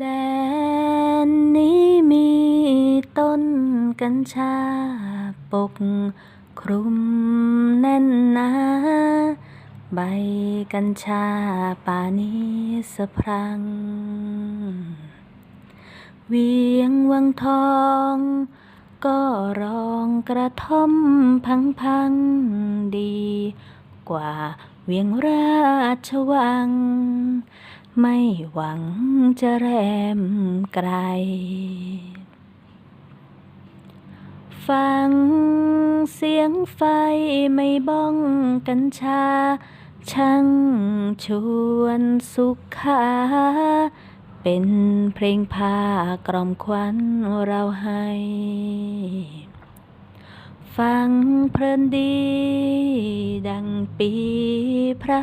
แดนนี้มีต้นกัญชาปกคลุมแน่นหนาใบกัญชาป่านี้สะพรัง เวียงวังทอง ก็รองกระท่อมพังพังดีกว่า เวียงราชวัง ไม่หวังจะแรมไกล ฟังเสียงไฟไม่บ้องกัญชา ช่างชวนสุขาเป็นเพลงพากล่อมควันเราให้ ฟังเพลินดี ดังปีพระ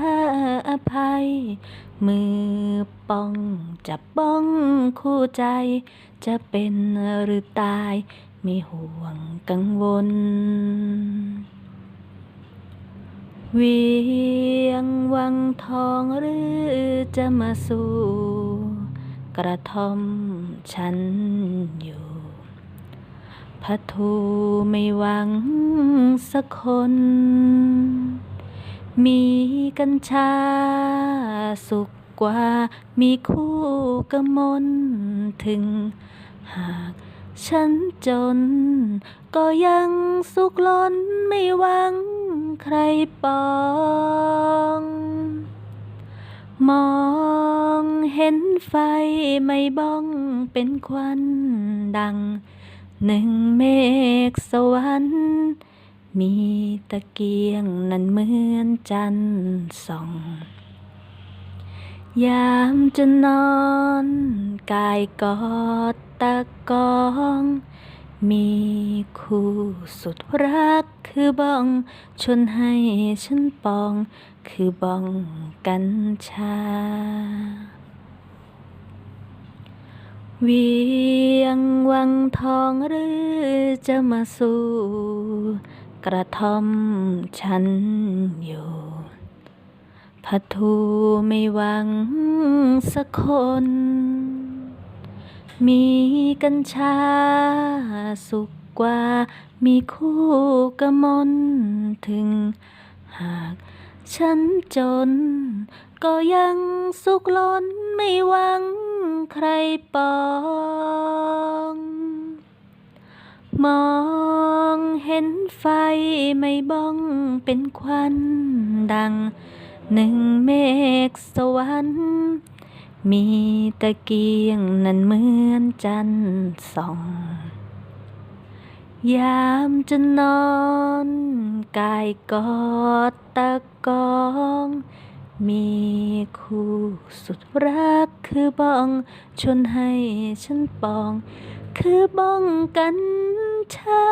อภัย มือป้องจับบ้องคู่ใจ จะเป็นหรือตายไม่ห่วงกังวล เวียงวังทองหรือจะมาสู่ กระท่อมฉันอยู่ พัทูไม่หวังสักคน มีกัญชาสุขกว่า มีคู่กมลถึง หากฉันจน ก็ยังสุขล้นไม่หวังใครปอง มองเห็นไฟไม่บ้องเป็นควันดัง หนึ่งเมฆสวรรค์มีตะเกียงนั้นเหมือนจันทร์ส่อง ยามจะนอนกายกอดตะกอง มีคู่สุดรักคือบ้องชวนให้ฉันปอง คือบ้องกัญชา เวียงวังทองหรือจะมาสู่ กระท่อมฉันอยู่พัทูไม่หวังสักคน มีกัญชาสุขกว่า มีคู่กระมลถึง หากฉันจน ก็ยังสุขล้นไม่หวัง ใครปอง มองเห็นไฟไม่บ้องเป็นควันดัง หนึ่งเมฆสวรรค์มีตะเกียงนั้นเหมือนจันทร์ส่อง ยามจะนอนกายกอดตะกอง มี คู่ สุดรักคือบ้องชวนให้ฉันปอง คือบ้องกันชา